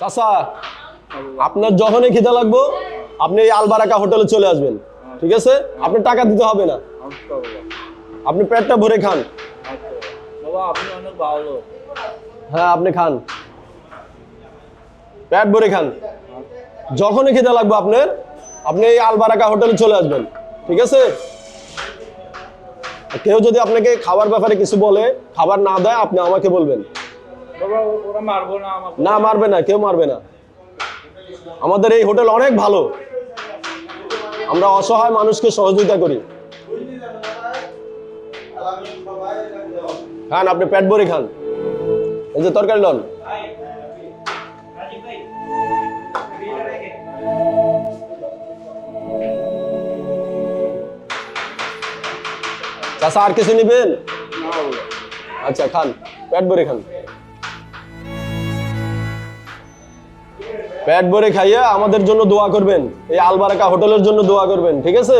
চাচা, আপনার যখনই খিদা লাগবো, আপনি এই আলবারাকা হোটেলে চলে আসবেন, ঠিক আছে? আপনি টাকা দিতে হবে না। আপনি পেটটা ভরে খান। হ্যাঁ আপনি খান। পেট ভরে খান। যখনই খিদা লাগবে আপনার, আপনি এই আলবারাকা হোটেলে চলে আসবেন, ঠিক আছে? কেউ যদি আপনাকে খাবার ব্যাপারে কিছু বলে, খাবার না দেয়, আপনি আমাকে বলবেন। না মারবে না কেউ মারবে না। আমাদের এই হোটেল অনেক ভালো। আমরা অসহায় মানুষকে সহযোগিতা করি। খান আপনি পেট ভরে খান। এই যে তরকারি লন। চাষা আর কিছু নিবেন? আচ্ছা খান পেট ভরে খান। পেট ভরে খাইয়ে আমাদের জন্য দোয়া করবেন। এই আলবারাকা হোটেলের জন্য দোয়া করবেন, ঠিক আছে?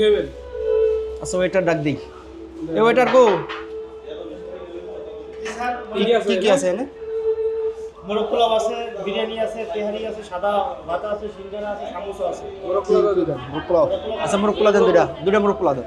খাবেন আচ্ছা ওয়েটার ডাক দিই। এ ওয়েটার কো? কি কি আছে এনে? মোরগ পোলাও আছে বিরিয়ানি আছে তেহারি আছে সাদা ভাত আছে সিঙ্গারা আছে সামোসা আছে। মোরগ পোলাও আচ্ছা মোরগ পোলাও দেন দুইটা। দুইটা মোরগ পোলাও দেন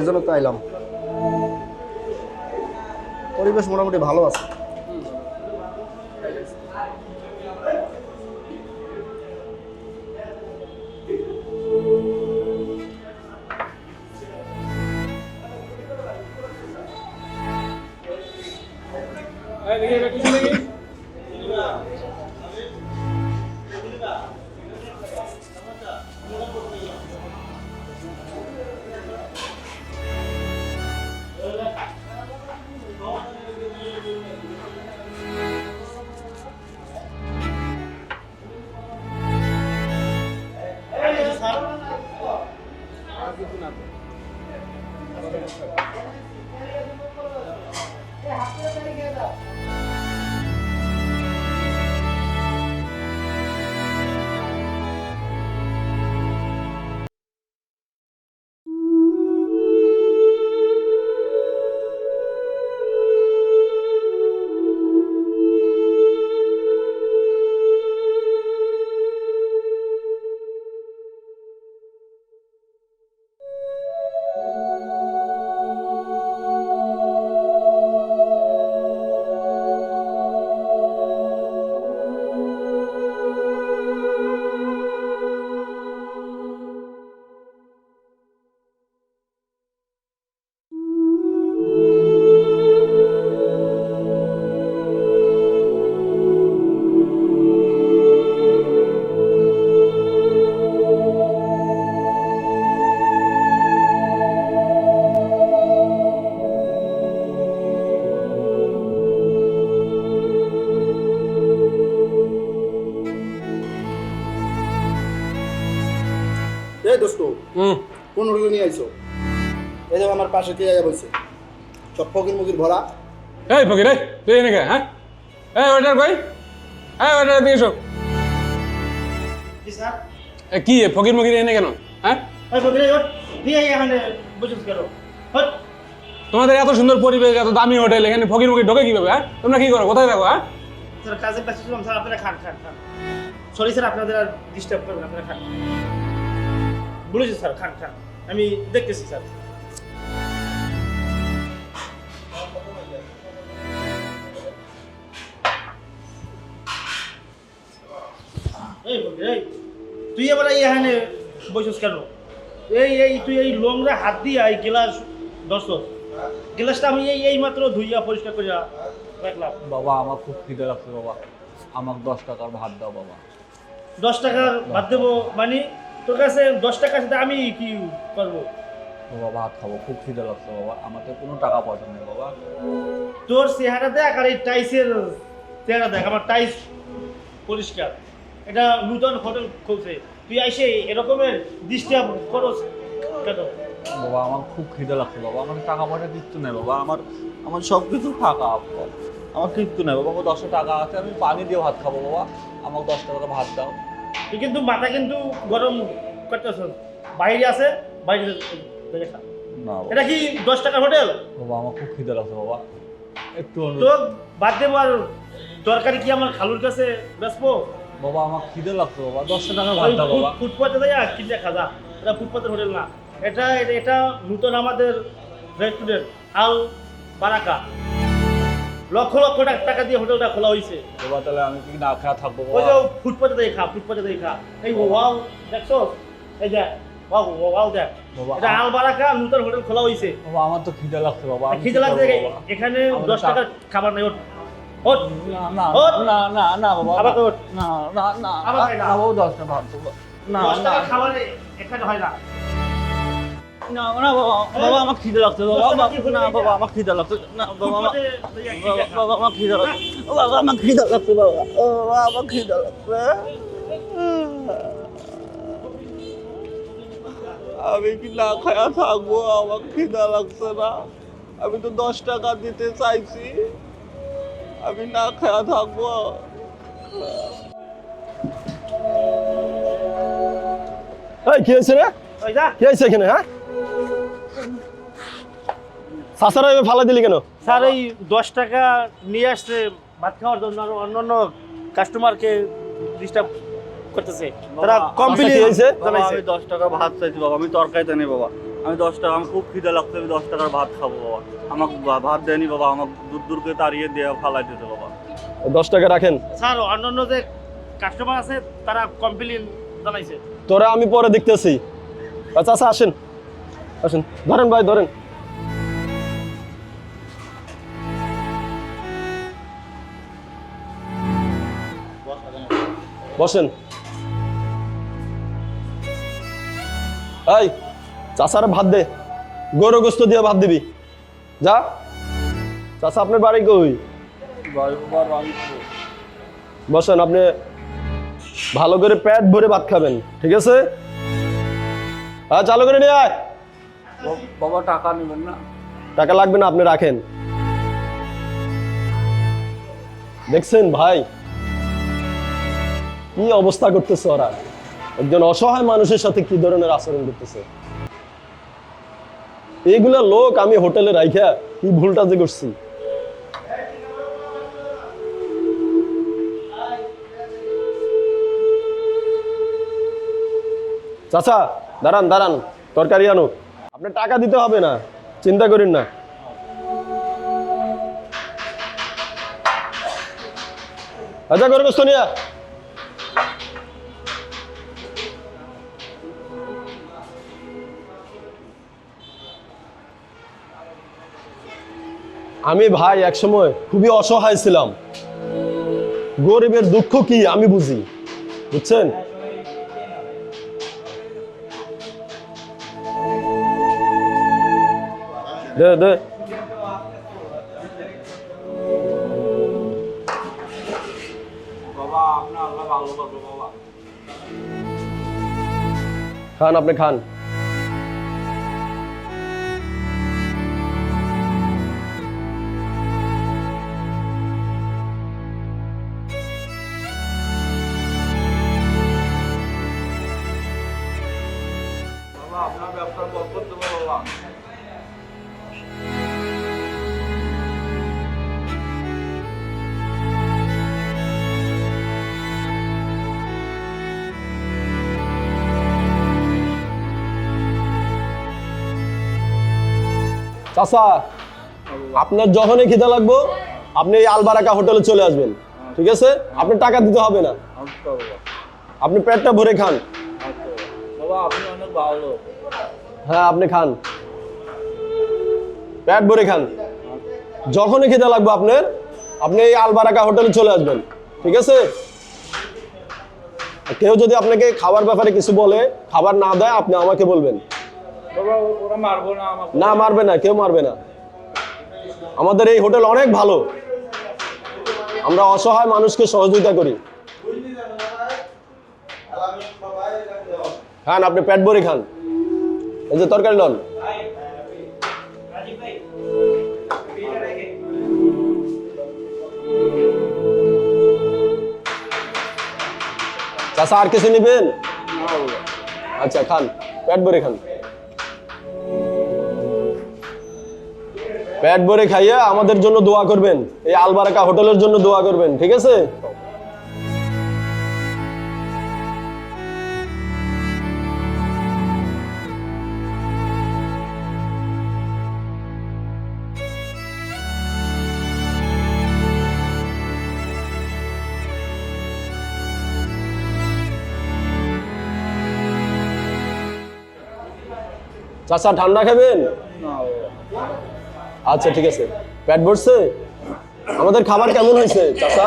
এজন্য তো আইলাম। পরিবেশ মোটামুটি ভালো আছে। এই দোস্ত। কোন রোগী নিয়ে আইছো? এই যে আমার পাশে কে আয়া বলছে সব ফকির ভরা। এই ফকির এই তুই এনে হ্যাঁ? এই ওয়েটার কই? এই ওয়েটার দিয়ে এসো। জি স্যার। এ, কি এ, ফকির এনে কেন? হ্যাঁ? তোমাদের এত সুন্দর পরিবেশ এত দামি হোটেল এখানে ফকির মকির ঢোকে কীভাবে হ্যাঁ? তোমরা কি করো কোথায় থাকো হ্যাঁ? স্যার কাজে ব্যস্ত ছিলাম স্যার আপনারা খান খান খান। সরি স্যার আপনাদের আর ডিস্টার্ব করবেন আপনারা খান। বলেছি স্যার খান খান আমি দেখতেছি স্যার এই এই তুই এবার এই এখানে বসেছ কেন এই এই তুই এই লোংরা হাত দিয়া এই গ্লাস দশ গ্লাসটা আমি এই এই মাত্র ধুইয়া পরিষ্কার করিয়া রাখলাম। বাবা আমার খুব খিদে লাগছে বাবা। আমাকে দশ টাকার ভাত দাও বাবা। দশ টাকার ভাত দেবো মানে তোর কাছে দশ টাকার সাথে আমি কি করব? বাবা ভাত খাব খুব খিদে লাগছে বাবা। আমার তো কোনো টাকা পয়সা নেই বাবা। তোর চেহারা দেখ আর এই টাইসের চেহারা দেখ আমার টাইস পরিষ্কার। এটা নূতন হোটেল খুলছে। তুই এসে এরকমের ডিস্টার্ব করস কেন? বাবা আমার খুব খিদে লাগছে বাবা। আমার টাকা পয়সা কিচ্ছু নেই বাবা। আমার আমার সব কিছু টাকা বাবা। আমার কিচ্ছু নেই বাবা। আমার দশটা টাকা আছে আমি পানি দিয়ে ভাত খাব বাবা। আমাকে দশ টাকা ভাত দাও। তুই কিন্তু মাথা কিন্তু গরম করতেছ। বাইরে আছে বাইরে না এটা কি দশ টাকার হোটেল? বাবা আমার খুব খিদে লাগছে বাবা। একটু তো বাদ দেবো আর তরকারি কি আমার খালুর কাছে বেসবো বাবা আমার খিদে লাগছে বাবা। দশটা টাকা ভাত দাও বাবা। ফুটপাতে দেয় আর কিনতে খাজা। এটা ফুটপাতের হোটেল না। এটা এটা- এটা নতুন আমাদের রেস্টুরেন্ট আল বারাকা। লক্ষ লক্ষ টাকা টাকা দিয়ে হোটেলটা খোলা হয়েছে বাবা তাহলে আমি কি না খাওয়া থাকব ওই যে ফুটপাতে দেয় খা ফুটপাতে দেয় খা এই ওয়াও দেখছ এই দেখ ওয়াও ওয়াও দেখ। এটা আল বারাকা নতুন হোটেল খোলা হয়েছে বাবা আমার তো খিদে লাগছে বাবা খিদে লাগছে এখানে দশ টাকা- টাকার খাবার নেই ওঠ। ওঠ। না না না না বাবা আবার ওঠ। না না না আবার না। বাবা দশটা ভাত না দশ না। খাবার এখানে হয় না। না না বাবা বাবা আমার খিদে লাগছে বাবা না? বাবা আমার খিদে লাগছে না বাবা বাবা আমার খিদে লাগছে বাবা আমার খিদে লাগছে বাবা বাবা আমার খিদে লাগছে। আমি কি না খায়া থাকব আমার খিদে লাগছে না। আমি তো দশ টাকা দিতে চাইছি। আমি না খায়া থাকব। এই কি হয়েছে রে? কি হয়েছে এখানে হ্যাঁ? সাসারা ফালা দিলি কেন? স্যার এই দশ টাকা নিয়ে আসছে ভাত খাওয়ার জন্য আর অন্যান্য কাস্টমারকে ডিস্টার্ব করতেছে। তারা কমপ্লেন হয়েছে? জানাইছে আমি দশ টাকা ভাত চাইছি বাবা আমি তরকারিতে নেই বাবা। আমি দশ টাকা আমি খুব খিদে লাগছে আমি দশ টাকার ভাত খাব বাবা। আমাকে ভাত দেয়নি বাবা আমাকে দূর দূর করে তাড়িয়ে দিয়ে ফালাই দিতে বাবা। দশ টাকা রাখেন। স্যার অন্যান্য যে কাস্টমার আছে তারা কমপ্লেন জানাইছে তোরা আমি পরে দেখতেছি। আচ্ছা আচ্ছা আসেন। আসেন। ধরেন ভাই ধরেন। বসেন। এই চাষারে ভাত দে। গরু গোস্ত দিয়ে ভাত দিবি। যা। চাষা আপনার বাড়ি কই? বসেন আপনি ভালো করে পেট ভরে ভাত খাবেন ঠিক আছে? হ্যাঁ চালু করে নিয়ে আয়। বাবা টাকা নেবেন না। টাকা লাগবে না আপনি রাখেন। দেখছেন ভাই? কি অবস্থা করতেছে ওরা? একজন অসহায় মানুষের সাথে কি ধরনের আচরণ করতেছে? এইগুলা লোক আমি হোটেলে রাইখা কি ভুলটা যে করছি? চাচা, দাঁড়ান দাঁড়ান, তরকারি আনো। আপনি টাকা দিতে হবে না, চিন্তা করেন না। আচ্ছা করে নিয়ে আমি ভাই একসময় খুবই অসহায় ছিলাম। গরিবের দুঃখ কি আমি বুঝি বুঝছেন? দে দে। খান আপনি খান। চাচা, আপনার যখনই খিদে লাগবো, আপনি এই আলবারাকা হোটেলে চলে আসবেন, ঠিক আছে? আপনার টাকা দিতে হবে না। আপনি পেটটা ভরে খান। আপনি হ্যাঁ আপনি খান। পেট ভরে খান। যখনই খেতে লাগবে আপনার, আপনি এই আলবারাকা হোটেলে চলে আসবেন, ঠিক আছে? কেউ যদি আপনাকে খাবার ব্যাপারে কিছু বলে, খাবার না দেয়, আপনি আমাকে বলবেন। না মারবে না, কেউ মারবে না। আমাদের এই হোটেল অনেক ভালো। আমরা অসহায় মানুষকে সহযোগিতা করি। খান, আপনি পেট ভরে খান। এই যে তরকারি লন। চাষা আর কিছু নিবেন? আচ্ছা খান, পেট ভরে খান। পেট ভরে খাইয়া আমাদের জন্য দোয়া করবেন। এই আলবারাকা হোটেলের জন্য দোয়া করবেন, ঠিক আছে? চাচা, ঠান্ডা খাবেন? আচ্ছা ঠিক আছে। পেট ভরছে? আমাদের খাবার কেমন হয়েছে চাচা?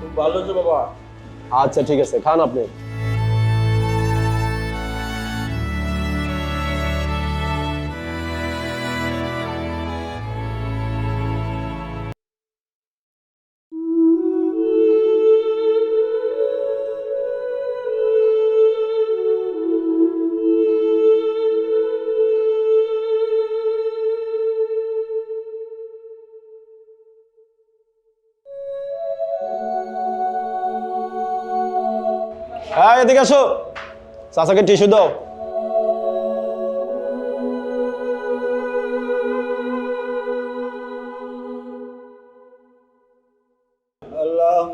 খুব ভালো হয়েছে বাবা। আচ্ছা ঠিক আছে খান আপনি। এদিকে আসো। চাচাকে টিস্যু দাও। আল্লাহ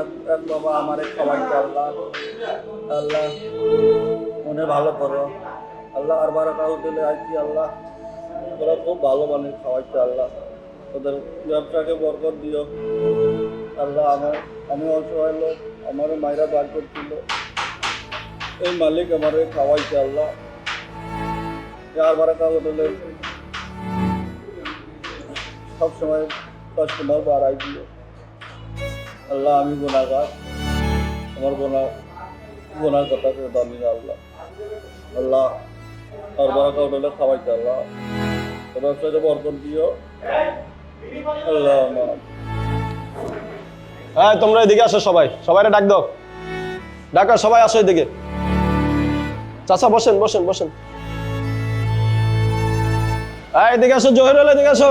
এক এক বাবা আমারে আল্লাহ। আল্লাহ, মনে ভালো করো। আল্লাহ আর আল্লাহ। খুব ভালো বানিয়ে খাওয়াইতে আল্লাহ। তোদের ব্যবসাকে বরকত দিও। আল্লাহ আমার, আমি অসহায় লোক, আমারও মায়েরা বার করছিল। এই মালিক আমারে খাওয়াইছে আল্লাহ। চার বারোটা হোটেলে সবসময় কাস্টমার বাড়াই দিল আল্লাহ, আমি গোনাগার আমার গোনা গোনার কথা দামি আল্লাহ। আল্লাহ আর বারোটা হোটেলে খাওয়াইছে আল্লাহ। তো ব্যবসাতে বরকত দিও। হ্যাঁ তোমরা এদিকে আসো সবাই। সবাই ডাক দাও। ডাকা সবাই আসো এদিকে। চাচা বসেন বসেন বসেন। হ্যাঁ এদিকে আসো জহিরুল এদিকে আসো।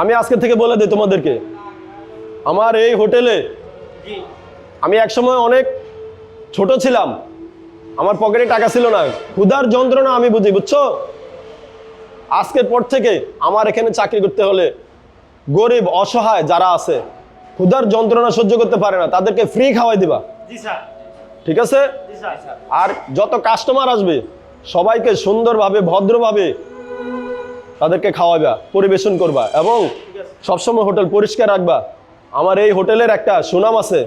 আমি আজকে থেকে বলে দিই তোমাদেরকে আমার এই হোটেলে আমি একসময় অনেক ছোট ছিলাম। আমার পকেটে টাকা ছিল না। ক্ষুধার যন্ত্রণা আমি বুঝি বুঝছ? আজকের পর থেকে আমার এখানে চাকরি করতে হলে গরিব অসহায় যারা আছে ক্ষুধার যন্ত্রণা সহ্য করতে পারে না তাদেরকে ফ্রি খাওয়াই দিবা। ঠিক আছে? আর যত কাস্টমার আসবে সবাইকে সুন্দরভাবে ভদ্রভাবে তাদেরকে খাওয়াবা পরিবেশন করবা এবং সবসময় হোটেল পরিষ্কার রাখবা। আমার এই হোটেলের একটা সুনাম আছে।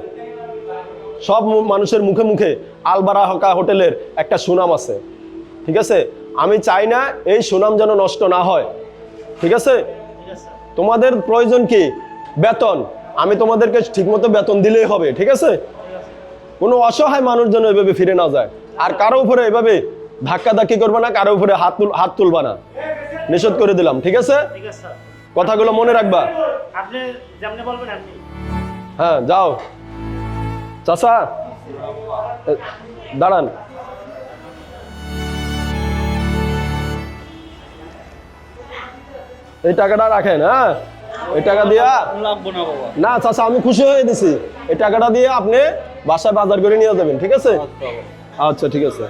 সব মানুষের মুখে মুখে আলবারা হকা হোটেলের একটা সুনাম আছে। ঠিক আছে? আমি চাই না এই সুনাম যেন নষ্ট না হয়। ঠিক আছে? তোমাদের প্রয়োজন কি? বেতন। আমি তোমাদেরকে ঠিকমতো বেতন দিলেই হবে। ঠিক আছে? কোনো অসহায় মানুষ যেন এভাবে ফিরে না যায়। আর কারও উপরে এভাবে ধাক্কা ধাক্কি করবে না কারও উপরে হাত হাত তুলবা না। নিষেধ করে দিলাম। ঠিক আছে? কথাগুলো মনে রাখবা। হ্যাঁ যাও। চাচা। এ, দাঁড়ান। এই টাকাটা রাখেন হ্যাঁ? এই টাকা দিয়া না চাচা আমি খুশি হয়ে দিছি। এই টাকাটা দিয়ে আপনি বাসায় বাজার করে নিয়ে যাবেন ঠিক আছে? আচ্ছা ঠিক আছে।